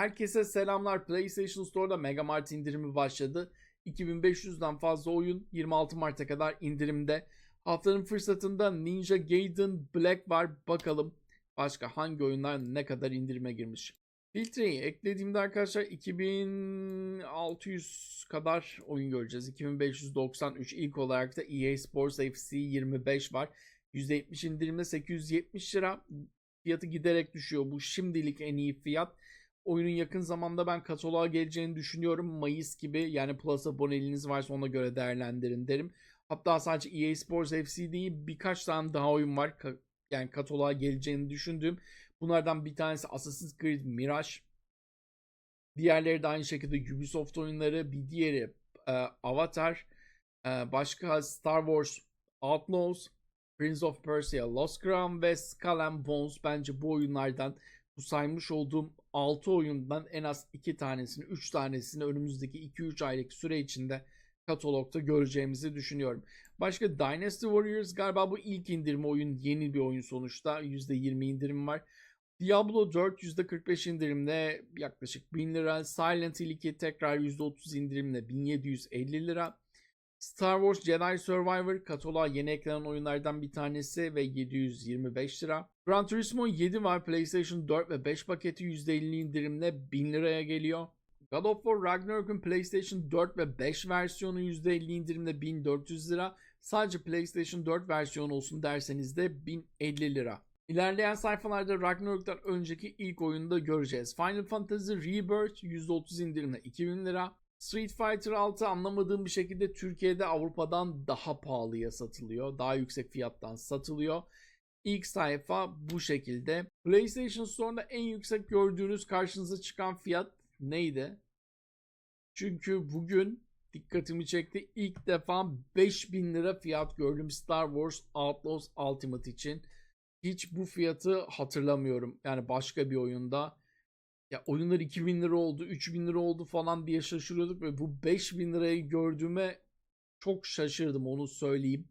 herkese selamlar. PlayStation Store'da Mega Mart indirimi başladı. 2500'den fazla oyun 26 Mart'a kadar indirimde. Haftanın fırsatında Ninja Gaiden Black var. Bakalım başka hangi oyunlar ne kadar indirime girmiş. Filtreyi eklediğimde arkadaşlar 2600 kadar oyun göreceğiz. 2593 ilk olarak da EA Sports FC 25 var. %70 indirimde 870 lira. Fiyatı giderek düşüyor. Bu şimdilik en iyi fiyat. Oyunun yakın zamanda ben kataloğa geleceğini düşünüyorum. Mayıs gibi yani Plus aboneliğiniz varsa ona göre değerlendirin derim. Hatta sadece EA Sports FC değil birkaç tane daha oyun var. Ka- yani kataloğa geleceğini düşündüğüm. Bunlardan bir tanesi Assassin's Creed Mirage. Diğerleri de aynı şekilde Ubisoft oyunları. Bir diğeri e, Avatar. E, başka Star Wars Outlaws. Prince of Persia Lost Crown ve Skull and Bones bence bu oyunlardan bu saymış olduğum 6 oyundan en az 2 tanesini 3 tanesini önümüzdeki 2-3 aylık süre içinde katalogda göreceğimizi düşünüyorum. Başka Dynasty Warriors galiba bu ilk indirme oyun yeni bir oyun sonuçta %20 indirim var. Diablo 4 %45 indirimle yaklaşık 1000 lira. Silent Hill 2 tekrar %30 indirimle 1750 lira. Star Wars Jedi Survivor kataloğa yeni eklenen oyunlardan bir tanesi ve 725 lira. Gran Turismo 7 var PlayStation 4 ve 5 paketi %50 indirimle 1000 liraya geliyor. God of War Ragnarok'un PlayStation 4 ve 5 versiyonu %50 indirimle 1400 lira. Sadece PlayStation 4 versiyonu olsun derseniz de 1050 lira. İlerleyen sayfalarda Ragnarok'tan önceki ilk oyunu da göreceğiz. Final Fantasy Rebirth %30 indirimle 2000 lira. Street Fighter 6 anlamadığım bir şekilde Türkiye'de Avrupa'dan daha pahalıya satılıyor. Daha yüksek fiyattan satılıyor. İlk sayfa bu şekilde. PlayStation Store'da en yüksek gördüğünüz karşınıza çıkan fiyat neydi? Çünkü bugün dikkatimi çekti. İlk defa 5000 lira fiyat gördüm Star Wars Outlaws Ultimate için. Hiç bu fiyatı hatırlamıyorum. Yani başka bir oyunda. Ya oyunlar 2000 lira oldu, 3000 lira oldu falan diye şaşırıyorduk ve bu 5000 lirayı gördüğüme çok şaşırdım onu söyleyeyim.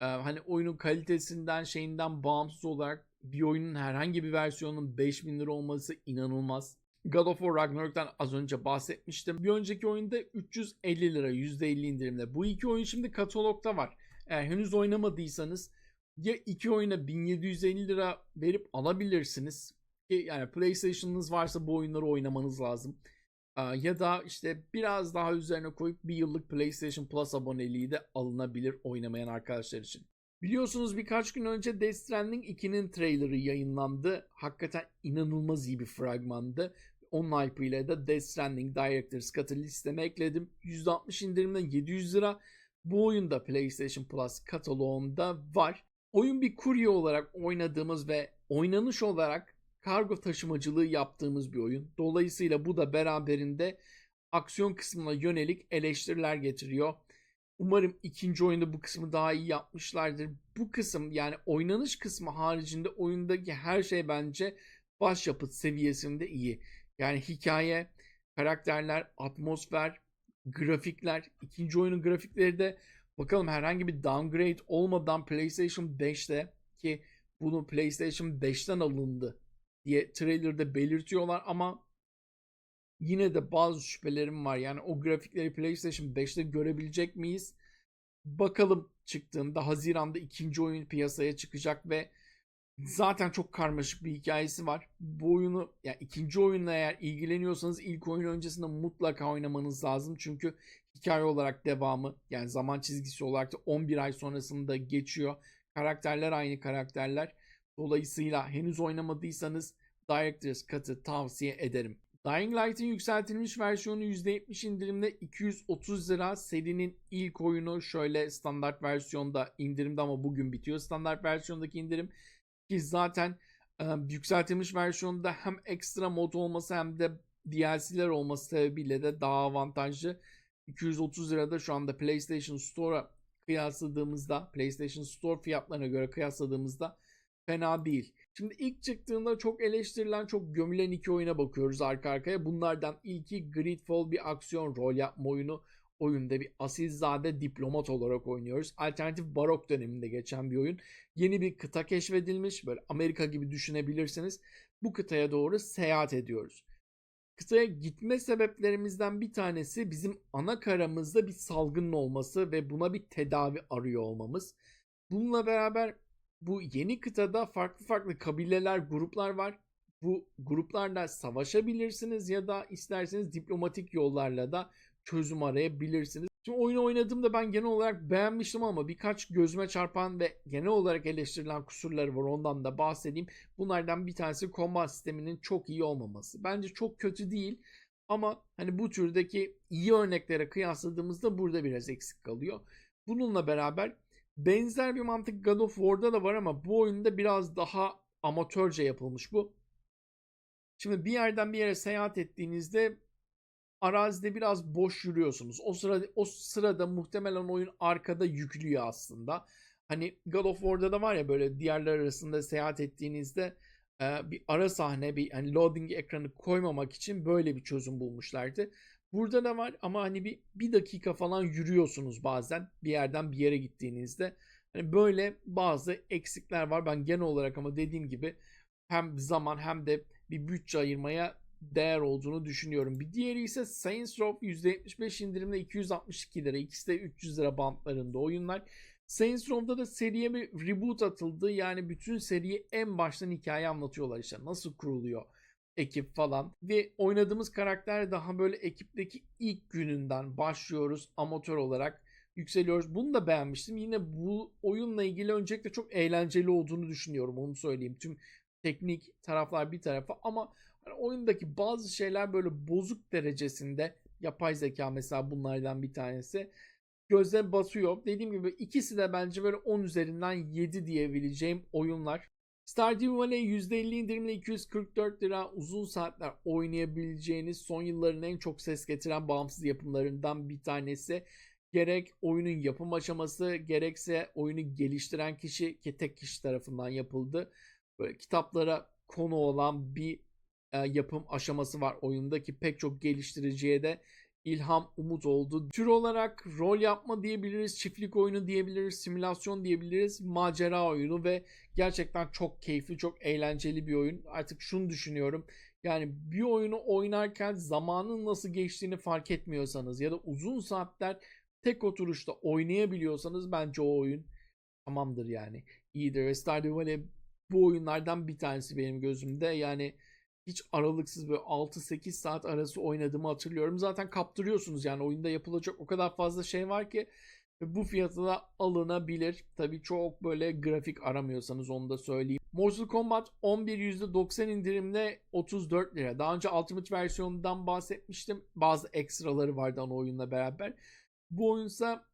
Ee, hani oyunun kalitesinden şeyinden bağımsız olarak bir oyunun herhangi bir versiyonunun 5000 lira olması inanılmaz. God of War Ragnarok'tan az önce bahsetmiştim. Bir önceki oyunda 350 lira %50 indirimle. Bu iki oyun şimdi katalogda var. Eğer henüz oynamadıysanız ya iki oyuna 1750 lira verip alabilirsiniz. Yani PlayStation'ınız varsa bu oyunları oynamanız lazım. Ya da işte biraz daha üzerine koyup bir yıllık PlayStation Plus aboneliği de alınabilir oynamayan arkadaşlar için. Biliyorsunuz birkaç gün önce Death Stranding 2'nin trailerı yayınlandı. Hakikaten inanılmaz iyi bir fragmandı. Onun hype ile de Death Stranding Director's Cut'ı listeme ekledim. %60 indirimle 700 lira. Bu oyun da PlayStation Plus kataloğunda var. Oyun bir kurye olarak oynadığımız ve oynanış olarak kargo taşımacılığı yaptığımız bir oyun. Dolayısıyla bu da beraberinde aksiyon kısmına yönelik eleştiriler getiriyor. Umarım ikinci oyunda bu kısmı daha iyi yapmışlardır. Bu kısım yani oynanış kısmı haricinde oyundaki her şey bence başyapıt seviyesinde iyi. Yani hikaye, karakterler, atmosfer, grafikler. ikinci oyunun grafikleri de bakalım herhangi bir downgrade olmadan PlayStation 5'te ki bunu PlayStation 5'ten alındı diye trailer'da belirtiyorlar ama yine de bazı şüphelerim var. Yani o grafikleri PlayStation 5'te görebilecek miyiz? Bakalım çıktığında Haziran'da ikinci oyun piyasaya çıkacak ve zaten çok karmaşık bir hikayesi var. Bu oyunu yani ikinci oyunla eğer ilgileniyorsanız ilk oyun öncesinde mutlaka oynamanız lazım. Çünkü hikaye olarak devamı yani zaman çizgisi olarak da 11 ay sonrasında geçiyor. Karakterler aynı karakterler. Dolayısıyla henüz oynamadıysanız Director's Cut'ı tavsiye ederim. Dying Light'in yükseltilmiş versiyonu %70 indirimde 230 lira. Serinin ilk oyunu şöyle standart versiyonda indirimde ama bugün bitiyor. Standart versiyondaki indirim ki zaten e, yükseltilmiş versiyonda hem ekstra mod olması hem de DLC'ler olması sebebiyle de daha avantajlı. 230 lirada şu anda PlayStation Store'a kıyasladığımızda PlayStation Store fiyatlarına göre kıyasladığımızda fena değil. Şimdi ilk çıktığında çok eleştirilen, çok gömülen iki oyuna bakıyoruz arka arkaya. Bunlardan ilki Gridfall bir aksiyon rol yapma oyunu. Oyunda bir asilzade diplomat olarak oynuyoruz. Alternatif barok döneminde geçen bir oyun. Yeni bir kıta keşfedilmiş. Böyle Amerika gibi düşünebilirsiniz. Bu kıtaya doğru seyahat ediyoruz. Kıtaya gitme sebeplerimizden bir tanesi bizim ana karamızda bir salgının olması ve buna bir tedavi arıyor olmamız. Bununla beraber bu yeni kıtada farklı farklı kabileler, gruplar var. Bu gruplarla savaşabilirsiniz ya da isterseniz diplomatik yollarla da çözüm arayabilirsiniz. Şimdi oyunu oynadığımda ben genel olarak beğenmiştim ama birkaç gözüme çarpan ve genel olarak eleştirilen kusurları var. Ondan da bahsedeyim. Bunlardan bir tanesi combat sisteminin çok iyi olmaması. Bence çok kötü değil ama hani bu türdeki iyi örneklere kıyasladığımızda burada biraz eksik kalıyor. Bununla beraber benzer bir mantık God of War'da da var ama bu oyunda biraz daha amatörce yapılmış bu. Şimdi bir yerden bir yere seyahat ettiğinizde arazide biraz boş yürüyorsunuz. O sırada o sırada muhtemelen oyun arkada yüklüyor aslında. Hani God of War'da da var ya böyle diğerler arasında seyahat ettiğinizde bir ara sahne, bir hani loading ekranı koymamak için böyle bir çözüm bulmuşlardı. Burada da var ama hani bir, bir dakika falan yürüyorsunuz bazen bir yerden bir yere gittiğinizde. Hani böyle bazı eksikler var. Ben genel olarak ama dediğim gibi hem zaman hem de bir bütçe ayırmaya değer olduğunu düşünüyorum. Bir diğeri ise Saints Row %75 indirimle 262 lira. İkisi de 300 lira bantlarında oyunlar. Saints Row'da da seriye bir reboot atıldı. Yani bütün seriyi en baştan hikaye anlatıyorlar işte. Nasıl kuruluyor ekip falan. Ve oynadığımız karakter daha böyle ekipteki ilk gününden başlıyoruz amatör olarak yükseliyoruz. Bunu da beğenmiştim. Yine bu oyunla ilgili öncelikle çok eğlenceli olduğunu düşünüyorum. Onu söyleyeyim. Tüm teknik taraflar bir tarafa ama hani oyundaki bazı şeyler böyle bozuk derecesinde yapay zeka mesela bunlardan bir tanesi göze basıyor. Dediğim gibi ikisi de bence böyle 10 üzerinden 7 diyebileceğim oyunlar. Stardew Valley %50 indirimle 244 lira uzun saatler oynayabileceğiniz son yılların en çok ses getiren bağımsız yapımlarından bir tanesi. Gerek oyunun yapım aşaması gerekse oyunu geliştiren kişi ki tek kişi tarafından yapıldı. Böyle kitaplara konu olan bir e, yapım aşaması var oyundaki pek çok geliştiriciye de ilham, umut oldu. Tür olarak rol yapma diyebiliriz, çiftlik oyunu diyebiliriz, simülasyon diyebiliriz, macera oyunu ve gerçekten çok keyifli, çok eğlenceli bir oyun. Artık şunu düşünüyorum. Yani bir oyunu oynarken zamanın nasıl geçtiğini fark etmiyorsanız ya da uzun saatler tek oturuşta oynayabiliyorsanız bence o oyun tamamdır yani. İyidir Stardew Valley bu oyunlardan bir tanesi benim gözümde. Yani hiç aralıksız böyle 6-8 saat arası oynadığımı hatırlıyorum. Zaten kaptırıyorsunuz yani oyunda yapılacak o kadar fazla şey var ki bu fiyata da alınabilir. Tabii çok böyle grafik aramıyorsanız onu da söyleyeyim. Mortal Kombat 11 %90 indirimle 34 lira. Daha önce Ultimate versiyonundan bahsetmiştim. Bazı ekstraları vardı ana oyunla beraber. Bu oyunsa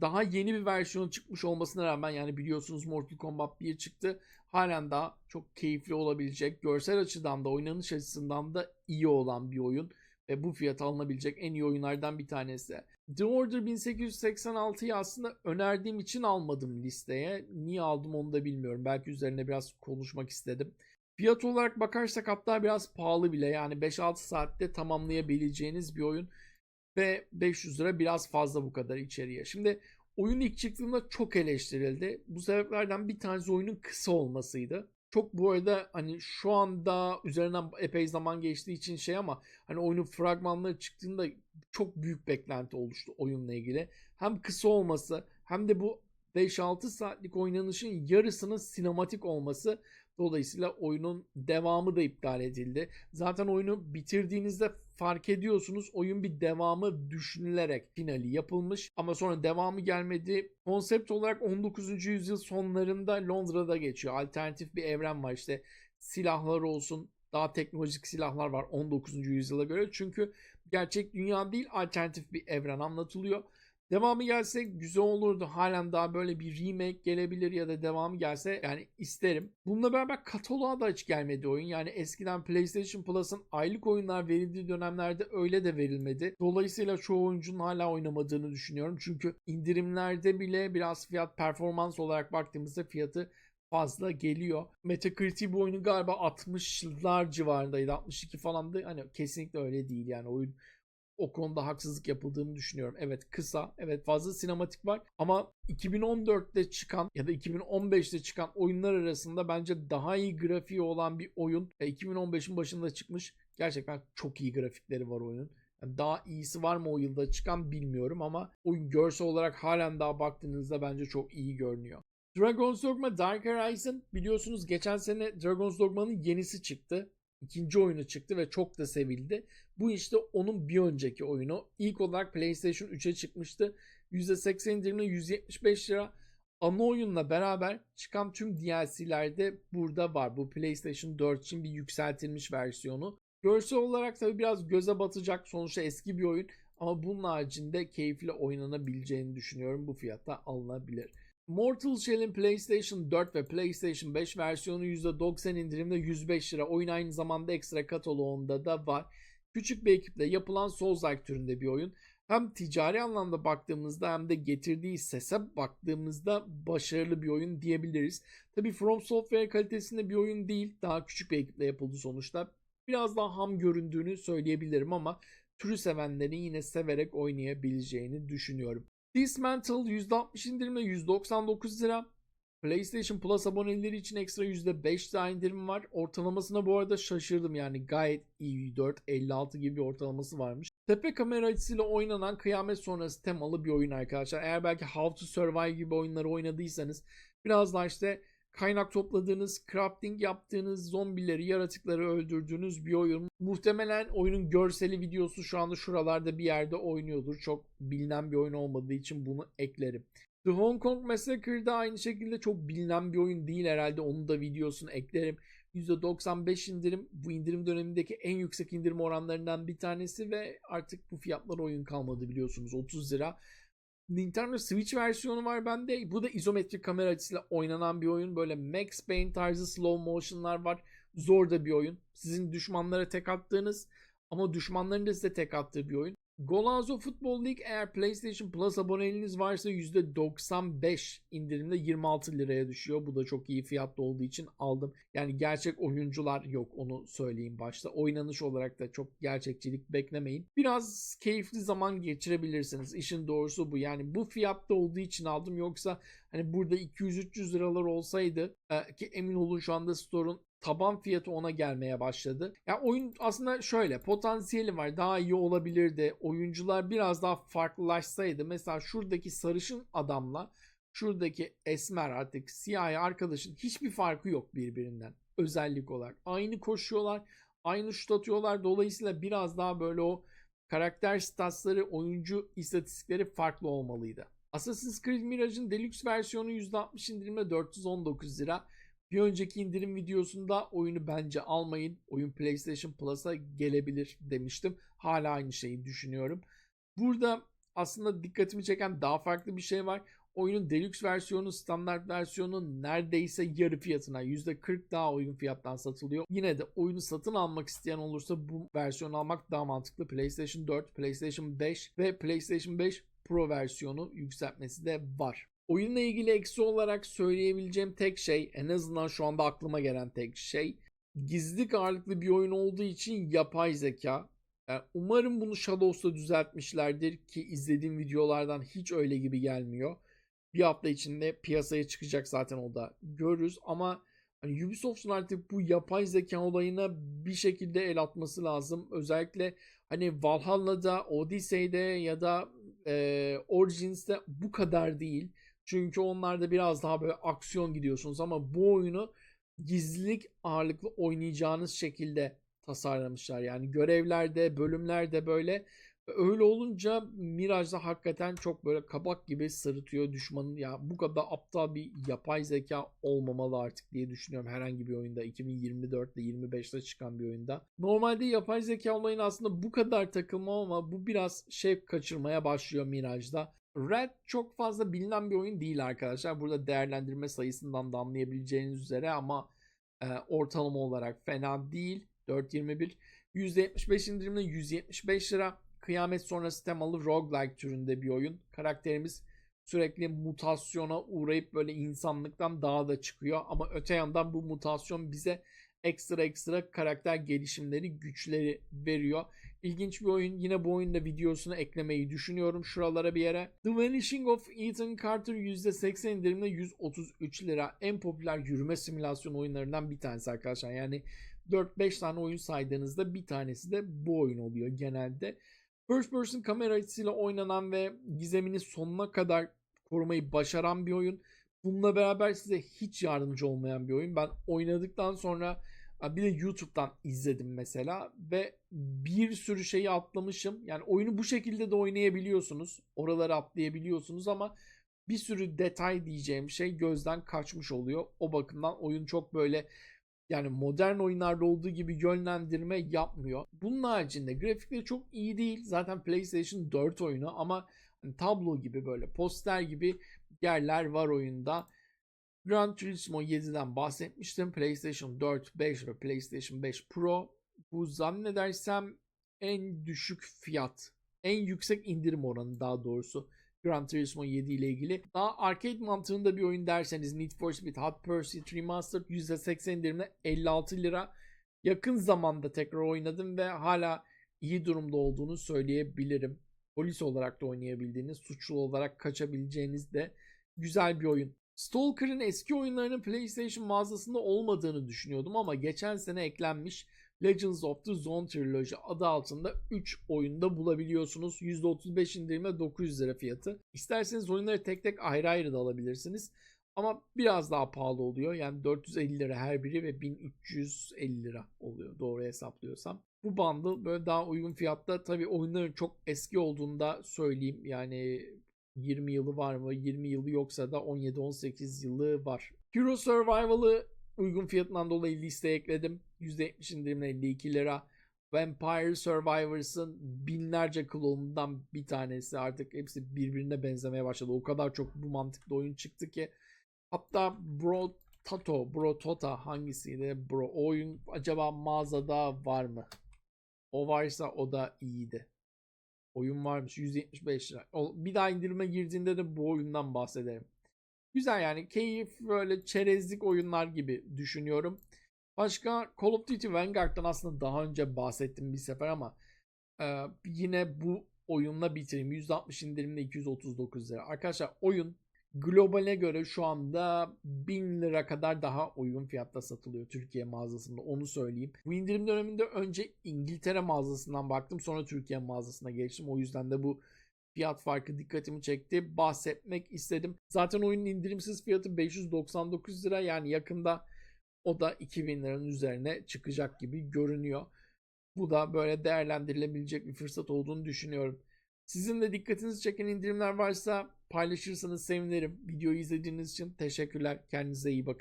daha yeni bir versiyon çıkmış olmasına rağmen yani biliyorsunuz Mortal Kombat 1 çıktı. Halen daha çok keyifli olabilecek. Görsel açıdan da oynanış açısından da iyi olan bir oyun. Ve bu fiyata alınabilecek en iyi oyunlardan bir tanesi. The Order 1886'yı aslında önerdiğim için almadım listeye. Niye aldım onu da bilmiyorum. Belki üzerine biraz konuşmak istedim. Fiyat olarak bakarsak hatta biraz pahalı bile. Yani 5-6 saatte tamamlayabileceğiniz bir oyun. Ve 500 lira biraz fazla bu kadar içeriye. Şimdi oyun ilk çıktığında çok eleştirildi. Bu sebeplerden bir tanesi oyunun kısa olmasıydı. Çok bu arada hani şu anda üzerinden epey zaman geçtiği için şey ama hani oyunun fragmanları çıktığında çok büyük beklenti oluştu oyunla ilgili. Hem kısa olması hem de bu 5-6 saatlik oynanışın yarısının sinematik olması dolayısıyla oyunun devamı da iptal edildi. Zaten oyunu bitirdiğinizde fark ediyorsunuz oyun bir devamı düşünülerek finali yapılmış ama sonra devamı gelmedi. Konsept olarak 19. yüzyıl sonlarında Londra'da geçiyor. Alternatif bir evren var işte silahlar olsun daha teknolojik silahlar var 19. yüzyıla göre. Çünkü gerçek dünya değil alternatif bir evren anlatılıyor. Devamı gelse güzel olurdu. Halen daha böyle bir remake gelebilir ya da devamı gelse yani isterim. Bununla beraber kataloğa da hiç gelmedi oyun. Yani eskiden PlayStation Plus'ın aylık oyunlar verildiği dönemlerde öyle de verilmedi. Dolayısıyla çoğu oyuncunun hala oynamadığını düşünüyorum. Çünkü indirimlerde bile biraz fiyat performans olarak baktığımızda fiyatı fazla geliyor. Metacritic bu oyunu galiba 60'lar civarındaydı. 62 falandı. Hani kesinlikle öyle değil yani oyun o konuda haksızlık yapıldığını düşünüyorum. Evet kısa, evet fazla sinematik var ama 2014'te çıkan ya da 2015'te çıkan oyunlar arasında bence daha iyi grafiği olan bir oyun. 2015'in başında çıkmış Gerçekten çok iyi grafikleri var oyunun. Yani daha iyisi var mı o yılda çıkan bilmiyorum ama oyun görsel olarak halen daha baktığınızda bence çok iyi görünüyor. Dragon's Dogma Dark Horizon biliyorsunuz geçen sene Dragon's Dogma'nın yenisi çıktı. İkinci oyunu çıktı ve çok da sevildi. Bu işte onun bir önceki oyunu. İlk olarak PlayStation 3'e çıkmıştı. %80 indirimle 175 lira. Ana oyunla beraber çıkan tüm DLC'lerde burada var. Bu PlayStation 4 için bir yükseltilmiş versiyonu. Görsel olarak tabii biraz göze batacak. Sonuçta eski bir oyun. Ama bunun haricinde keyifli oynanabileceğini düşünüyorum. Bu fiyatta alınabilir. Mortal Shell'in PlayStation 4 ve PlayStation 5 versiyonu %90 indirimde 105 lira. Oyun aynı zamanda ekstra kataloğunda da var. Küçük bir ekiple yapılan Souls-like türünde bir oyun. Hem ticari anlamda baktığımızda hem de getirdiği sese baktığımızda başarılı bir oyun diyebiliriz. Tabi From Software kalitesinde bir oyun değil. Daha küçük bir ekiple yapıldı sonuçta. Biraz daha ham göründüğünü söyleyebilirim ama türü sevenlerin yine severek oynayabileceğini düşünüyorum. Dismantle %60 indirimle 199 lira. PlayStation Plus aboneleri için ekstra %5 daha indirim var. Ortalamasına bu arada şaşırdım yani gayet iyi 4.56 gibi bir ortalaması varmış. Tepe kamera açısıyla oynanan kıyamet sonrası temalı bir oyun arkadaşlar. Eğer belki How to Survive gibi oyunları oynadıysanız biraz daha işte kaynak topladığınız, crafting yaptığınız, zombileri, yaratıkları öldürdüğünüz bir oyun. Muhtemelen oyunun görseli videosu şu anda şuralarda bir yerde oynuyordur. Çok bilinen bir oyun olmadığı için bunu eklerim. The Hong Kong Massacre'da aynı şekilde çok bilinen bir oyun değil herhalde. Onun da videosunu eklerim. %95 indirim bu indirim dönemindeki en yüksek indirim oranlarından bir tanesi ve artık bu fiyatlar oyun kalmadı biliyorsunuz 30 lira. Nintendo Switch versiyonu var bende. Bu da izometrik kamera açısıyla oynanan bir oyun. Böyle Max Payne tarzı slow motion'lar var. Zor da bir oyun. Sizin düşmanlara tek attığınız ama düşmanların da size tek attığı bir oyun. Golazo Football League eğer PlayStation Plus aboneliğiniz varsa %95 indirimde 26 liraya düşüyor. Bu da çok iyi fiyatlı olduğu için aldım. Yani gerçek oyuncular yok onu söyleyeyim başta. Oynanış olarak da çok gerçekçilik beklemeyin. Biraz keyifli zaman geçirebilirsiniz. İşin doğrusu bu. Yani bu fiyatta olduğu için aldım. Yoksa hani burada 200-300 liralar olsaydı ki emin olun şu anda store'un taban fiyatı ona gelmeye başladı. Ya yani oyun aslında şöyle potansiyeli var. Daha iyi olabilirdi. Oyuncular biraz daha farklılaşsaydı. Mesela şuradaki sarışın adamla şuradaki esmer artık siyah arkadaşın hiçbir farkı yok birbirinden. Özellik olarak. Aynı koşuyorlar. Aynı şut atıyorlar. Dolayısıyla biraz daha böyle o karakter statsları, oyuncu istatistikleri farklı olmalıydı. Assassin's Creed Mirage'ın Deluxe versiyonu %60 indirimle 419 lira. Bir önceki indirim videosunda oyunu bence almayın. Oyun PlayStation Plus'a gelebilir demiştim. Hala aynı şeyi düşünüyorum. Burada aslında dikkatimi çeken daha farklı bir şey var. Oyunun deluxe versiyonu, standart versiyonu neredeyse yarı fiyatına %40 daha uygun fiyattan satılıyor. Yine de oyunu satın almak isteyen olursa bu versiyonu almak daha mantıklı. PlayStation 4, PlayStation 5 ve PlayStation 5 Pro versiyonu yükseltmesi de var. Oyunla ilgili eksi olarak söyleyebileceğim tek şey en azından şu anda aklıma gelen tek şey gizlilik ağırlıklı bir oyun olduğu için yapay zeka. Yani umarım bunu Shadows'ta düzeltmişlerdir ki izlediğim videolardan hiç öyle gibi gelmiyor. Bir hafta içinde piyasaya çıkacak zaten o da görürüz ama hani Ubisoft'un artık bu yapay zeka olayına bir şekilde el atması lazım. Özellikle hani Valhalla'da, Odyssey'de ya da e, Origins'te bu kadar değil. Çünkü onlarda biraz daha böyle aksiyon gidiyorsunuz ama bu oyunu gizlilik ağırlıklı oynayacağınız şekilde tasarlamışlar. Yani görevlerde, bölümlerde böyle öyle olunca Mirage'da hakikaten çok böyle kabak gibi sırıtıyor düşmanın. Ya bu kadar aptal bir yapay zeka olmamalı artık diye düşünüyorum herhangi bir oyunda 2024'te 25'te çıkan bir oyunda. Normalde yapay zeka olayına aslında bu kadar takılma ama bu biraz şey kaçırmaya başlıyor Mirage'da. Red çok fazla bilinen bir oyun değil arkadaşlar. Burada değerlendirme sayısından da anlayabileceğiniz üzere ama e, ortalama olarak fena değil. 4.21 %75 indirimle 175 lira. Kıyamet sonrası temalı roguelike türünde bir oyun. Karakterimiz sürekli mutasyona uğrayıp böyle insanlıktan daha da çıkıyor. Ama öte yandan bu mutasyon bize ekstra ekstra karakter gelişimleri, güçleri veriyor. İlginç bir oyun. Yine bu oyunda videosunu eklemeyi düşünüyorum şuralara bir yere. The Vanishing of Ethan Carter %80 indirimle 133 lira. En popüler yürüme simülasyon oyunlarından bir tanesi arkadaşlar. Yani 4-5 tane oyun saydığınızda bir tanesi de bu oyun oluyor genelde. First person kamera açısıyla oynanan ve gizemini sonuna kadar korumayı başaran bir oyun. Bununla beraber size hiç yardımcı olmayan bir oyun. Ben oynadıktan sonra bir de YouTube'dan izledim mesela ve bir sürü şeyi atlamışım. Yani oyunu bu şekilde de oynayabiliyorsunuz. Oraları atlayabiliyorsunuz ama bir sürü detay diyeceğim şey gözden kaçmış oluyor. O bakımdan oyun çok böyle yani modern oyunlarda olduğu gibi yönlendirme yapmıyor. Bunun haricinde grafikleri çok iyi değil. Zaten PlayStation 4 oyunu ama hani tablo gibi böyle poster gibi yerler var oyunda. Gran Turismo 7'den bahsetmiştim. PlayStation 4, 5 ve PlayStation 5 Pro. Bu zannedersem en düşük fiyat, en yüksek indirim oranı daha doğrusu. Gran Turismo 7 ile ilgili. Daha arcade mantığında bir oyun derseniz Need for Speed Hot Pursuit Remastered %80 indirimle 56 lira. Yakın zamanda tekrar oynadım ve hala iyi durumda olduğunu söyleyebilirim. Polis olarak da oynayabildiğiniz, suçlu olarak kaçabileceğiniz de güzel bir oyun. Stalker'ın eski oyunlarının PlayStation mağazasında olmadığını düşünüyordum ama geçen sene eklenmiş Legends of the Zone Trilogy adı altında 3 oyunda bulabiliyorsunuz. %35 indirimle 900 lira fiyatı. İsterseniz oyunları tek tek ayrı ayrı da alabilirsiniz. Ama biraz daha pahalı oluyor. Yani 450 lira her biri ve 1350 lira oluyor doğru hesaplıyorsam. Bu bundle böyle daha uygun fiyatta. Tabii oyunların çok eski olduğunda söyleyeyim. Yani 20 yılı var mı? 20 yılı yoksa da 17-18 yılı var. Hero Survival'ı uygun fiyatından dolayı listeye ekledim. %70 indirimle 52 lira. Vampire Survivors'ın binlerce klonundan bir tanesi artık hepsi birbirine benzemeye başladı. O kadar çok bu mantıklı oyun çıktı ki. Hatta Bro Tato, Bro Tota hangisiydi? Bro o oyun acaba mağazada var mı? O varsa o da iyiydi. Oyun varmış 175 lira. Bir daha indirime girdiğinde de bu oyundan bahsederim. Güzel yani keyif böyle çerezlik oyunlar gibi düşünüyorum. Başka Call of Duty Vanguard'dan aslında daha önce bahsettim bir sefer ama e, yine bu oyunla bitireyim. 160 indirimle 239 lira. Arkadaşlar oyun globale göre şu anda 1000 lira kadar daha uygun fiyatta satılıyor Türkiye mağazasında onu söyleyeyim. Bu indirim döneminde önce İngiltere mağazasından baktım sonra Türkiye mağazasına geçtim. O yüzden de bu fiyat farkı dikkatimi çekti. Bahsetmek istedim. Zaten oyunun indirimsiz fiyatı 599 lira yani yakında o da 2000 liranın üzerine çıkacak gibi görünüyor. Bu da böyle değerlendirilebilecek bir fırsat olduğunu düşünüyorum. Sizin de dikkatinizi çeken indirimler varsa paylaşırsanız sevinirim. Videoyu izlediğiniz için teşekkürler. Kendinize iyi bakın.